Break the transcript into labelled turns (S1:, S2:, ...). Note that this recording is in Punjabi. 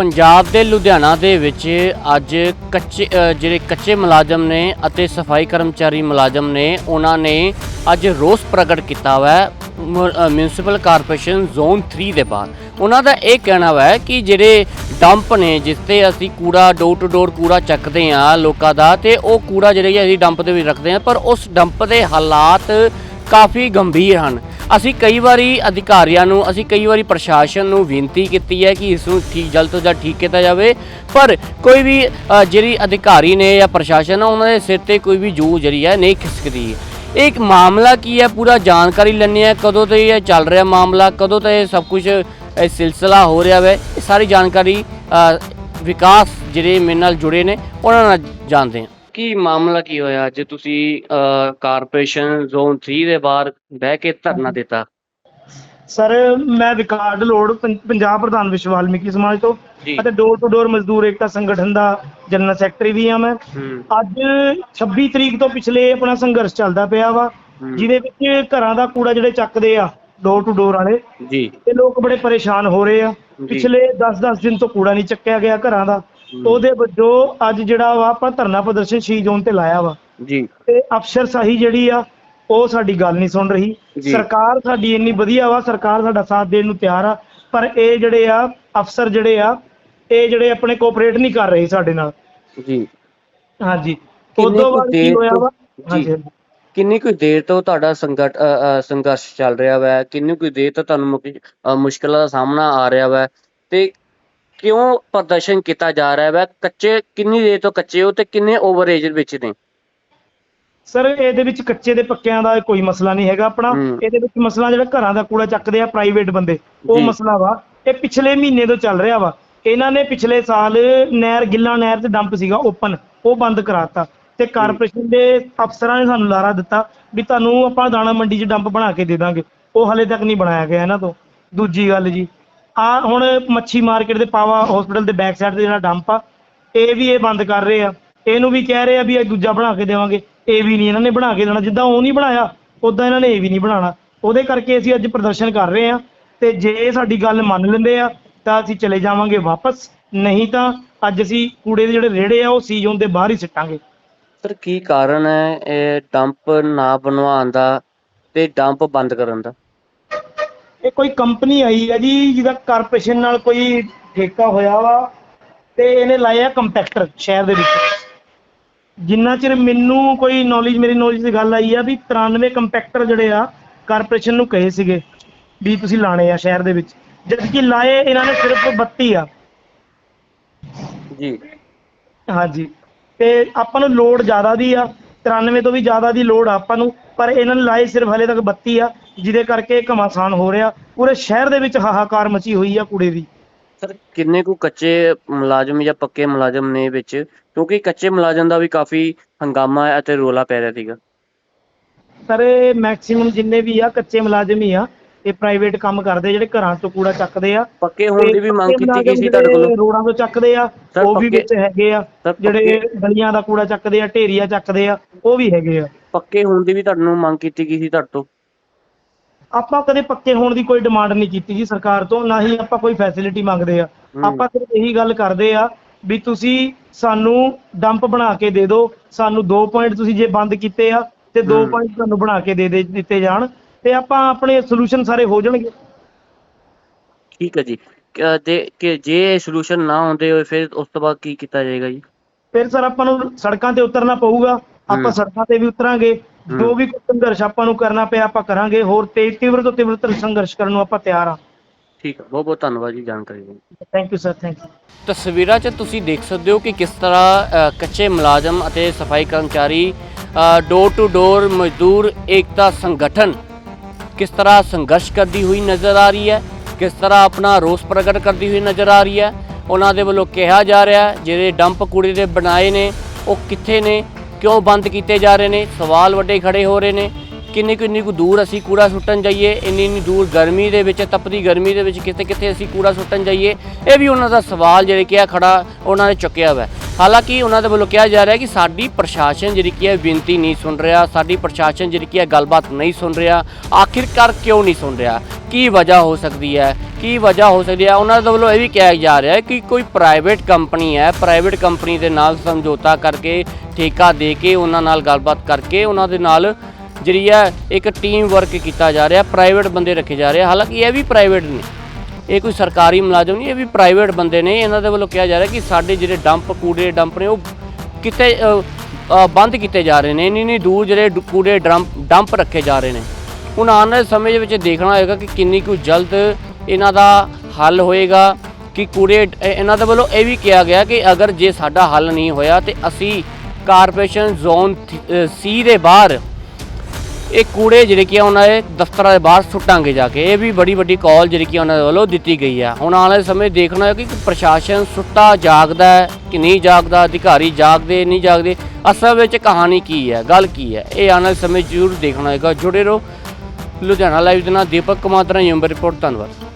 S1: ਪੰਜਾਬ ਦੇ ਲੁਧਿਆਣਾ ਦੇ ਵਿੱਚ ਅੱਜ ਕੱਚੇ ਜਿਹੜੇ ਕੱਚੇ ਮੁਲਾਜ਼ਮ ਨੇ ਅਤੇ ਸਫ਼ਾਈ ਕਰਮਚਾਰੀ ਮੁਲਾਜ਼ਮ ਨੇ, ਉਹਨਾਂ ਨੇ ਅੱਜ ਰੋਸ ਪ੍ਰਗਟ ਕੀਤਾ ਹੋਇਆ ਹੈ ਮਿਊਨਿਸਪਲ ਕਾਰਪੋਰੇਸ਼ਨ ਜ਼ੋਨ 3 ਦੇ ਬਾਹਰ। ਉਹਨਾਂ ਦਾ ਇਹ ਕਹਿਣਾ ਹੈ ਕਿ ਜਿਹੜੇ ਡੰਪ ਨੇ, ਜਿਸ ਤੇ ਅਸੀਂ ਕੂੜਾ ਡੋਰ ਟੂ ਡੋਰ ਕੂੜਾ ਚੱਕਦੇ ਆ ਲੋਕਾਂ ਦਾ ਤੇ ਉਹ ਕੂੜਾ ਜਿਹੜੇ ਹੈ ਅਸੀਂ ਡੰਪ ਦੇ ਵਿੱਚ ਰੱਖਦੇ ਆ, ਪਰ ਉਸ ਡੰਪ ਦੇ ਹਾਲਾਤ ਕਾਫੀ ਗੰਭੀਰ ਹਨ। ਅਸੀਂ ਕਈ ਵਾਰੀ ਅਧਿਕਾਰੀਆਂ ਨੂੰ ਅਸੀਂ ਕਈ ਵਾਰੀ ਪ੍ਰਸ਼ਾਸਨ ਨੂੰ ਬੇਨਤੀ ਕੀਤੀ ਹੈ ਕਿ ਇਸ ਨੂੰ ਠੀਕ ਜਲਦ ਤੋਂ ਜਲਦ ਠੀਕ ਕੀਤਾ ਜਾਵੇ। ਪਰ ਕੋਈ ਵੀ ਅ, ਜਿਹੜੀ ਅਧਿਕਾਰੀ ਨੇ ਜਾਂ ਪ੍ਰਸ਼ਾਸਨ ਆ ਉਹਨਾਂ ਦੇ ਸਿਰ ਤੇ ਕੋਈ ਵੀ ਜੂ ਜਿਹੜੀ ਹੈ ਨਹੀਂ ਖਿਸਕਦੀ। ਇਹ ਇੱਕ ਮਾਮਲਾ ਕੀ ਹੈ? ਪੂਰਾ ਜਾਣਕਾਰੀ ਲੈਣੀ ਹੈ ਕਦੋਂ ਤੋਂ ਇਹ ਚੱਲ ਰਿਹਾ ਮਾਮਲਾ ਕਦੋਂ ਤੋਂ ਇਹ ਸਭ ਕੁਝ ਇਹ ਸਿਲਸਿਲਾ ਹੋ ਰਿਹਾ ਹੈ ਇਹ ਸਾਰੀ ਜਾਣਕਾਰੀ ਅ, ਵਿਕਾਸ ਜਿਹੜੇ ਮੇਰੇ ਨਾਲ ਜੁੜੇ ਨੇ ਉਹਨਾਂ ਨਾਲ ਜਾਣਦੇ ਹਾਂ। ਕੀ ਮਾਮਲਾ ਕੀ ਹੋਇਆ? ਅੱਜ ਤੁਸੀਂ ਕਾਰਪੋਰੇਸ਼ਨ ਜ਼ੋਨ 3 ਦੇ ਬਾਹਰ ਬਹਿ ਕੇ ਧਰਨਾ ਦਿੱਤਾ।
S2: ਸਰ ਮੈਂ ਵਿਕਾਸ ਲੋੜ ਪੰਜਾਬ ਪ੍ਰਧਾਨ ਵਿਸ਼ਵ ਵਾਲਮੀਕੀ ਸਮਾਜ ਤੋਂ ਅਤੇ ਡੋਰ ਟੂ ਡੋਰ ਮਜ਼ਦੂਰ ਏਕਤਾ ਸੰਗਠਨ ਦਾ ਜਨਰਲ ਸੈਕਟਰੀ ਵੀ ਹਾਂ ਮੈਂ। ਅੱਜ 26 ਤਰੀਕ ਤੋਂ ਪਿਛਲੇ ਆਪਣਾ ਸੰਘਰਸ਼ ਚੱਲਦਾ ਪਿਆ ਵਾ। ਜਿਹਦੇ ਵਿੱਚ ਘਰਾਂ ਦਾ ਕੂੜਾ ਜਿਹੜੇ ਚੱਕਦੇ ਆ ਡੋਰ ਟੂ ਡੋਰ ਵਾਲੇ
S1: ਜੀ।
S2: ਤੇ ਲੋਕ ਬੜੇ ਪਰੇਸ਼ਾਨ ਹੋ ਰਹੇ ਆ। ਪਿਛਲੇ 10-10 ਦਿਨ ਤੋਂ ਕੂੜਾ ਨਹੀਂ ਚੱਕਿਆ ਗਿਆ ਘਰਾਂ ਦਾ। ਉਹਦੇ ਵਜੋਂ ਅੱਜ ਜਿਹੜਾ ਵਾ ਆਪਾਂ ਧਰਨਾ ਪ੍ਰਦਰਸ਼ਨ ਸ਼ੀ ਜ਼ੋਨ ਤੇ ਲਾਇਆ ਵਾ।
S1: ਜੀ।
S2: ਤੇ ਅਫਸਰ ਸਾਹੀ ਜਿਹੜੀ ਆ ਉਹ ਸਾਡੀ ਗੱਲ ਨਹੀਂ ਸੁਣ ਰਹੀ। ਸਰਕਾਰ ਸਾਡੀ ਇੰਨੀ ਵਧੀਆ ਵਾ ਸਰਕਾਰ ਸਾਡਾ ਸਾਥ ਦੇਣ ਨੂੰ ਤਿਆਰ ਆ ਪਰ ਇਹ ਜਿਹੜੇ ਆ ਅਫਸਰ ਜਿਹੜੇ ਆ ਇਹ ਜਿਹੜੇ ਆਪਣੇ ਕੋਆਪਰੇਟ ਨਹੀਂ ਕਰ ਰਹੇ ਸਾਡੇ ਨਾਲ।
S1: ਜੀ।
S2: ਹਾਂਜੀ। ਉਦੋਂ ਬਾਅਦ ਕੀ ਹੋਇਆ ਵਾ?
S1: ਜੀ।
S2: ਹਾਂਜੀ।
S1: ਕਿੰਨੀ ਕੁ ਦੇਰ ਤੋਂ ਤੁਹਾਡਾ ਸੰਗਠ ਸੰਘਰਸ਼ ਚੱਲ ਰਿਹਾ ਵਾ? ਕਿੰਨੀ ਕੁ ਦੇਰ ਤੋਂ ਤੁਹਾਨੂੰ ਮੁਸ਼ਕਲਾਂ ਦਾ ਸਾਹਮਣਾ ਆ ਰਿਹਾ ਵਾ? ਤੇ ਕਿਉਂ ਪ੍ਰਦਰਸ਼ਨ ਕੀਤਾ ਜਾ ਰਿਹਾ ਵਾ? ਕੱਚੇ ਕਿੰਨੀ ਦੇਰ ਤੋਂ ਕੱਚੇ ਹੋ ਤੇ ਕਿੰਨੇ ਓਵਰਏਜ ਵਿੱਚ ਨੇ?
S2: ਸਰ ਇਹਦੇ ਵਿੱਚ ਕੱਚੇ ਦੇ ਪੱਕਿਆਂ ਦਾ ਕੋਈ ਮਸਲਾ ਨਹੀਂ ਹੈਗਾ ਆਪਣਾ।
S1: ਹੂੰ।
S2: ਇਹਦੇ ਵਿੱਚ ਮਸਲਾ ਜਿਹੜਾ ਘਰਾਂ ਦਾ ਕੂੜਾ ਚੱਕਦੇ ਆ ਪ੍ਰਾਈਵੇਟ ਬੰਦੇ ਉਹ। ਮਸਲਾ ਵਾ। ਇਹ ਪਿਛਲੇ ਮਹੀਨੇ ਤੋਂ ਚੱਲ ਰਿਹਾ ਵਾ। ਇਹਨਾਂ ਨੇ ਪਿਛਲੇ ਸਾਲ ਨਹਿਰ ਗਿੱਲਾ ਨਹਿਰ ਤੇ ਡੰਪ ਸੀਗਾ ਓਪਨ ਉਹ ਬੰਦ ਕਰਾਤਾ। ਤੇ ਕਾਰਪੋਰੇਸ਼ਨ ਦੇ ਅਫਸਰਾਂ ਨੇ ਸਾਨੂੰ ਲਾਰਾ ਦਿੱਤਾ ਵੀ ਤੁਹਾਨੂੰ ਆਪਾਂ ਦਾਣਾ ਮੰਡੀ 'ਚ ਡੰਪ ਬਣਾ ਕੇ ਦੇ ਦਾਂਗੇ। ਉਹ ਹਲੇ ਤੱਕ ਨਹੀਂ ਬਣਾਇਆ ਗਿਆ ਇਹਨਾਂ ਤੋਂ। ਦੂਜੀ ਗੱਲ ਜੀ ਆ ਹੁਣ ਮੱਛੀ ਮਾਰਕੀਟ ਦੇ ਪਾਵਾ ਹਸਪੀਟਲ ਦੇ ਬੈਕ ਸਾਈਡ ਤੇ ਜਿਹੜਾ ਡੰਪ ਆ, ਇਹ ਵੀ ਇਹ ਬੰਦ ਕਰ ਰਹੇ ਆ। ਇਹਨੂੰ ਵੀ ਕਹਿ ਰਹੇ ਆ ਵੀ ਇਹ ਦੂਜਾ ਬਣਾ ਕੇ ਦੇਵਾਂਗੇ। ਇਹ ਵੀ ਨਹੀਂ ਇਹਨਾਂ ਨੇ ਬਣਾ ਕੇ ਦੇਣਾ। ਜਿੱਦਾਂ ਉਹ ਨਹੀਂ ਬਣਾਇਆ ਉਦਾਂ ਇਹਨਾਂ ਨੇ ਇਹ ਵੀ ਨਹੀਂ ਬਣਾਉਣਾ। ਉਹਦੇ ਕਰਕੇ ਅਸੀਂ ਅੱਜ ਪ੍ਰਦਰਸ਼ਨ ਕਰ ਰਹੇ ਆ ਤੇ ਜੇ ਸਾਡੀ ਗੱਲ ਮੰਨ ਲੈਂਦੇ ਆ, ਤਾਂ ਅਸੀਂ ਚਲੇ ਜਾਵਾਂਗੇ ਵਾਪਸ। ਨਹੀਂ ਤਾਂ ਅੱਜ ਅਸੀਂ ਕੂੜੇ ਦੇ ਜਿਹੜੇ ਰੇੜੇ ਆ, ਉਹ ਸੀ ਜ਼ੋਨ ਦੇ ਬਾਹਰ ਹੀ ਸਿੱਟਾਂਗੇ।
S1: ਸਰ, ਕੀ ਕਾਰਨ ਹੈ ਇਹ ਡੰਪ ਨਾ ਬਣਵਾਉਣ ਦਾ ਤੇ ਡੰਪ ਬੰਦ ਕਰਨ ਦਾ?
S2: ਇਹ ਕੋਈ ਕੰਪਨੀ ਆਈ ਹੈ ਜੀ ਜਿਹਦਾ ਕਾਰਪੋਰੇਸ਼ਨ ਨਾਲ ਕੋਈ ਠੇਕਾ ਹੋਇਆ ਵਾ ਤੇ ਇਹਨੇ ਲਾਇਆ ਕੰਪੈਕਟਰ ਸ਼ਹਿਰ ਦੇ ਵਿੱਚ। ਜਿੰਨਾ ਚਿਰ ਮੈਨੂੰ ਕੋਈ ਨੌਲੇਜ ਮੇਰੀ ਨੌਲੇਜ ਦੀ ਗੱਲ ਆਈ ਆ ਵੀ 93 ਕੰਪੈਕਟਰ ਜਿਹੜੇ ਆ ਕਾਰਪੋਰੇਸ਼ਨ ਨੂੰ ਕਹੇ ਸੀਗੇ ਵੀ ਤੁਸੀਂ ਲਾਣੇ ਆ ਸ਼ਹਿਰ ਦੇ ਵਿੱਚ। ਜਦ ਕਿ ਲਾਏ ਇਹਨਾਂ ਨੇ ਸਿਰਫ 32 ਆ।
S1: ਜੀ।
S2: ਹਾਂਜੀ। ਤੇ ਆਪਾਂ ਨੂੰ ਲੋਡ ਜ਼ਿਆਦਾ ਦੀ ਆ। 93 ਤੋਂ ਵੀ ਜ਼ਿਆਦਾ ਦੀ ਲੋਡ ਆ ਆਪਾਂ ਨੂੰ ਪਰ ਇਹਨਾਂ ਨੇ ਲਾਏ ਸਿਰਫ ਹਲੇ ਤੱਕ 32 ਆ ਜਿਹਦੇ ਕਰਕੇ ਘਮਾਸਾਨ ਹੋ ਰਿਹਾ। ਪੂਰੇ ਸ਼ਹਿਰ ਦੇ ਵਿੱਚ ਹਾਹਾਕਾਰ ਮਚੀ ਹੋਈ ਆ ਕੂੜੇ ਦੀ।
S1: ਸਰ ਕਿੰਨੇ ਕੁ ਕੱਚੇ ਮੁਲਾਜ਼ਮ ਜਾਂ ਪੱਕੇ ਮੁਲਾਜ਼ਮ ਨੇ ਵਿੱਚ? ਕਿਉਂਕਿ ਕੱਚੇ ਮੁਲਾਜ਼ਮ ਦਾ ਵੀ ਕਾਫੀ ਹੰਗਾਮਾ ਹੈ ਅਤੇ ਰੋਲਾ ਪੈ ਰਿਹਾ ਸੀਗਾ।
S2: ਸਰ ਇਹ ਮੈਕਸਿਮਮ ਜਿੰਨੇ ਵੀ ਆ ਕੱਚੇ ਮੁਲਾਜ਼ਮ ਹੀ ਆ। ਇਹ ਪ੍ਰਾਈਵੇਟ ਕੰਮ ਕਰਦੇ ਜਿਹੜੇ ਘਰਾਂ ਤੋਂ ਕੂੜਾ ਚੱਕਦੇ ਆ।
S1: ਪੱਕੇ ਹੋਣ ਦੀ ਵੀ ਮੰਗ ਕੀਤੀ ਗਈ ਸੀ ਤੁਹਾਡੇ ਕੋਲੋਂ?
S2: ਰੋਡਾਂ ਤੋਂ ਚੱਕਦੇ ਆ ਉਹ ਵੀ ਵਿੱਚ ਹੈਗੇ ਆ ਜਿਹੜੇ ਗਲੀਆਂ ਦਾ ਕੂੜਾ ਚੱਕਦੇ ਆ ਢੇਰੀਆ ਚੱਕਦੇ ਆ ਉਹ ਵੀ ਹੈਗੇ ਆ।
S1: ਪੱਕੇ ਹੋਣ ਦੀ ਵੀ ਤੁਹਾਨੂੰ ਮੰਗ ਕੀਤੀ ਗਈ ਸੀ ਤੁਹਾਡੇ ਤੋਂ?
S2: ਆਪਾਂ ਕਦੇ ਪੱਕੇ ਹੋਣ ਦੀ ਕੋਈ ਡਿਮਾਂਡ ਨਹੀਂ ਕੀਤੀ ਜੀ ਸਰਕਾਰ ਤੋਂ ਨਾ ਹੀ ਆਪਾਂ ਕੋਈ ਫੈਸਿਲਿਟੀ ਮੰਗਦੇ ਆ। ਆਪਾਂ ਸਿਰਫ ਇਹੀ ਗੱਲ ਕਰਦੇ ਆ ਵੀ ਤੁਸੀਂ ਸਾਨੂੰ ਡੰਪ ਬਣਾ ਕੇ ਦੇ ਦਿਓ ਸਾਨੂੰ 2 ਪੁਆਇੰਟ ਤੁਸੀਂ ਜੇ ਬੰਦ ਕੀਤੇ ਆ ਤੇ 2
S1: ਹੂੰ।
S2: ਪੁਆਇੰਟ ਤੁਹਾਨੂੰ ਬਣਾ ਕੇ ਦੇ ਦੇ ਦਿੱਤੇ ਜਾਣ। ਤੇ ਆਪਾਂ ਆਪਣੇ ਸੋਲੂਸ਼ਨ ਸਾਰੇ ਹੋ ਜਾਣਗੇ।
S1: ਠੀਕ ਹੈ ਜੀ। ਕ- ਜੇ ਸੋਲੂਸ਼ਨ ਨਾ ਹੁੰਦੇ ਹੋਏ ਫਿਰ ਉਸ ਤੋਂ ਬਾਅਦ ਕੀ ਕੀਤਾ ਜਾਏਗਾ ਜੀ?
S2: ਫਿਰ ਸਰ ਆਪਾਂ ਨੂੰ ਸੜਕਾਂ ਤੇ ਉਤਰਨਾ ਪਊਗਾ। ਆਪਾਂ। ਸੜਕਾਂ ਤੇ ਵੀ ਉਤਰਾਂਗੇ। ਜੋ ਵੀ ਸੰਘਰਸ਼ ਆਪਾਂ ਨੂੰ ਕਰਨਾ ਪਿਆ ਆਪਾਂ ਕਰਾਂਗੇ। ਹੋਰ ਤੇ ਤੀਵਰ ਤੋਂ ਤੀਵਰਤਰ ਸੰਘਰਸ਼ ਕਰਨ ਨੂੰ ਆਪਾਂ ਤਿਆਰ ਆ
S1: ਠੀਕ ਹੈ। ਬਹੁਤ ਬਹੁਤ ਧੰਨਵਾਦ ਜੀ ਜਾਣਕਾਰੀ ਲਈ।
S2: Thank you sir thank you
S1: ਤਸਵੀਰਾਂ 'ਚ ਤੁਸੀਂ ਦੇਖ ਸਕਦੇ ਹੋ ਕਿ ਕਿਸ ਤਰ੍ਹਾਂ ਕੱਚੇ ਮੁਲਾਜ਼ਮ ਅਤੇ ਸਫ਼ਾਈ ਕਰਮਚਾਰੀ ਡੋਰ ਟੂ ਡੋਰ ਮਜ਼ਦੂਰ ਏਕਤਾ ਸੰਗਠਨ ਕਿਸ ਤਰ੍ਹਾਂ ਸੰਘਰਸ਼ ਕਰਦੀ ਹੋਈ ਨਜ਼ਰ ਆ ਰਹੀ ਹੈ, ਕਿਸ ਤਰ੍ਹਾਂ ਆਪਣਾ ਰੋਸ ਪ੍ਰਗਟ ਕਰਦੀ ਹੋਈ ਨਜ਼ਰ ਆ ਰਹੀ ਹੈ, ਉਹਨਾਂ ਦੇ ਵੱਲੋਂ ਕਿਹਾ ਜਾ ਰਿਹਾ ਜਿਹੜੇ ਡੰਪ ਕੂੜੇ ਦੇ ਬਣਾਏ ਨੇ, ਉਹ ਕਿੱਥੇ ਨੇ, ਕਿਉਂ ਬੰਦ ਕੀਤੇ ਜਾ ਰਹੇ ਨੇ, ਸਵਾਲ ਵੱਡੇ ਖੜੇ ਹੋ ਰਹੇ ਨੇ, ਕਿੰਨੀ ਕਿੰਨੀ ਕੁ ਦੂਰ ਅਸੀਂ ਕੂੜਾ ਸੁੱਟਣ ਜਾਈਏ, ਇੰਨੀ ਇੰਨੀ ਦੂਰ ਗਰਮੀ ਦੇ ਵਿੱਚ, ਤਪਦੀ ਗਰਮੀ ਦੇ ਵਿੱਚ ਕਿਤੇ ਕਿਤੇ ਅਸੀਂ ਕੂੜਾ ਸੁੱਟਣ ਜਾਈਏ, ਇਹ ਵੀ ਉਹਨਾਂ ਦਾ ਸਵਾਲ ਜਿਹੜੇ ਕਿ ਆ ਖੜਾ, ਉਹਨਾਂ ਨੇ ਚੁੱਕਿਆ ਹੋਇਆ ਹਾਲਾਂਕਿ ਉਹਨਾਂ ਦੇ ਵੱਲੋਂ ਕਿਹਾ ਜਾ ਰਿਹਾ ਕਿ ਸਾਡੀ ਪ੍ਰਸ਼ਾਸਨ ਜਿਹੜੀ ਕੀ ਹੈ ਬੇਨਤੀ ਨਹੀਂ ਸੁਣ ਰਿਹਾ, ਸਾਡੀ ਪ੍ਰਸ਼ਾਸਨ ਜਿਹੜੀ ਕੀ ਹੈ ਗੱਲਬਾਤ ਨਹੀਂ ਸੁਣ ਰਿਹਾ, ਆਖਿਰਕਾਰ ਕਿਉਂ ਨਹੀਂ ਸੁਣ ਰਿਹਾ? ਕੀ ਵਜ੍ਹਾ ਹੋ ਸਕਦੀ ਹੈ? ਕੀ ਵਜ੍ਹਾ ਹੋ ਸਕਦੀ ਹੈ? ਉਹਨਾਂ ਦੇ ਵੱਲੋਂ ਇਹ ਵੀ ਕਿਹਾ ਜਾ ਰਿਹਾ ਹੈ ਕਿ ਕੋਈ ਪ੍ਰਾਈਵੇਟ ਕੰਪਨੀ ਹੈ ਪ੍ਰਾਈਵੇਟ ਕੰਪਨੀ ਦੇ ਨਾਲ ਸਮਝੌਤਾ ਕਰਕੇ, ਠੇਕਾ ਦੇ ਕੇ, ਉਹਨਾਂ ਨਾਲ ਗੱਲਬਾਤ ਕਰਕੇ ਉਹਨਾਂ ਦੇ ਨਾਲ ਜਿਹੜੀ ਹੈ ਇੱਕ ਟੀਮ ਵਰਕ ਕੀਤਾ ਜਾ ਰਿਹਾ ਪ੍ਰਾਈਵੇਟ ਬੰਦੇ ਰੱਖੇ ਜਾ ਰਹੇ। ਹਾਲਾਂਕਿ ਇਹ ਵੀ ਪ੍ਰਾਈਵੇਟ ਨੇ। ਇਹ ਕੋਈ ਸਰਕਾਰੀ ਮੁਲਾਜ਼ਮ ਨਹੀਂ, ਇਹ ਵੀ ਪ੍ਰਾਈਵੇਟ ਬੰਦੇ ਨੇ। ਇਹਨਾਂ ਦੇ ਵੱਲੋਂ ਕਿਹਾ ਜਾ ਰਿਹਾ ਕਿ ਸਾਡੇ ਜਿਹੜੇ ਡੰਪ ਕੂੜੇ ਡੰਪ ਨੇ, ਉਹ ਕਿਤੇ ਬੰਦ ਕੀਤੇ ਜਾ ਰਹੇ ਨੇ। ਇੰਨੀ ਨਹੀਂ ਦੂਰ ਜਿਹੜੇ ਕੂੜੇ ਡੰਪ ਡੰਪ ਰੱਖੇ ਜਾ ਰਹੇ ਨੇ। ਹੁਣ ਆਉਣ ਵਾਲੇ ਸਮੇਂ ਦੇ ਵਿੱਚ ਦੇਖਣਾ ਹੋਏਗਾ ਕਿ ਕਿੰਨੀ ਕੁ ਜਲਦ ਇਹਨਾਂ ਦਾ ਹੱਲ ਹੋਏਗਾ, ਕਿ ਕੂੜੇ ਇਹਨਾਂ ਦੇ ਵੱਲੋਂ ਇਹ ਵੀ ਕਿਹਾ ਗਿਆ ਕਿ ਅਗਰ ਜੇ ਸਾਡਾ ਹੱਲ ਨਹੀਂ ਹੋਇਆ ਤੇ ਅਸੀਂ ਕਾਰਪੋਰੇਸ਼ਨ ਜ਼ੋਨ ਸੀ ਦੇ ਬਾਹਰ ਇਹ ਕੂੜੇ ਜਿਹੜੇ ਕਿ ਉਹਨਾਂ ਦੇ ਦਫ਼ਤਰਾਂ ਦੇ ਬਾਹਰ ਸੁੱਟਾਂਗੇ ਜਾ ਕੇ। ਇਹ ਵੀ ਬੜੀ ਵੱਡੀ ਕਾਲ ਜਿਹੜੀ ਕਿ ਉਹਨਾਂ ਦੇ ਵੱਲੋਂ ਦਿੱਤੀ ਗਈ ਹੈ ਹੁਣ ਆਉਣ ਵਾਲੇ ਸਮੇਂ ਦੇਖਣਾ ਹੈ ਕਿ ਪ੍ਰਸ਼ਾਸਨ ਸੁੱਤਾ ਜਾਗਦਾ ਹੈ ਕਿ ਨਹੀਂ ਜਾਗਦਾ, ਅਧਿਕਾਰੀ ਜਾਗਦੇ ਨਹੀਂ ਜਾਗਦੇ? ਅਸਲ ਵਿੱਚ ਕਹਾਣੀ ਕੀ ਹੈ, ਗੱਲ ਕੀ ਹੈ? ਇਹ ਆਉਣ ਵਾਲੇ ਸਮੇਂ ਜ਼ਰੂਰ ਦੇਖਣਾ ਹੋਏਗਾ ਜੁੜੇ ਰਹੋ। ਲੁਧਿਆਣਾ ਲਾਈਵ ਦੇ ਨਾਲ। ਦੀਪਕ ਕੁਮਾਰ ਦਾ ਯੂਮ ਰਿਪੋਰਟ। ਧੰਨਵਾਦ।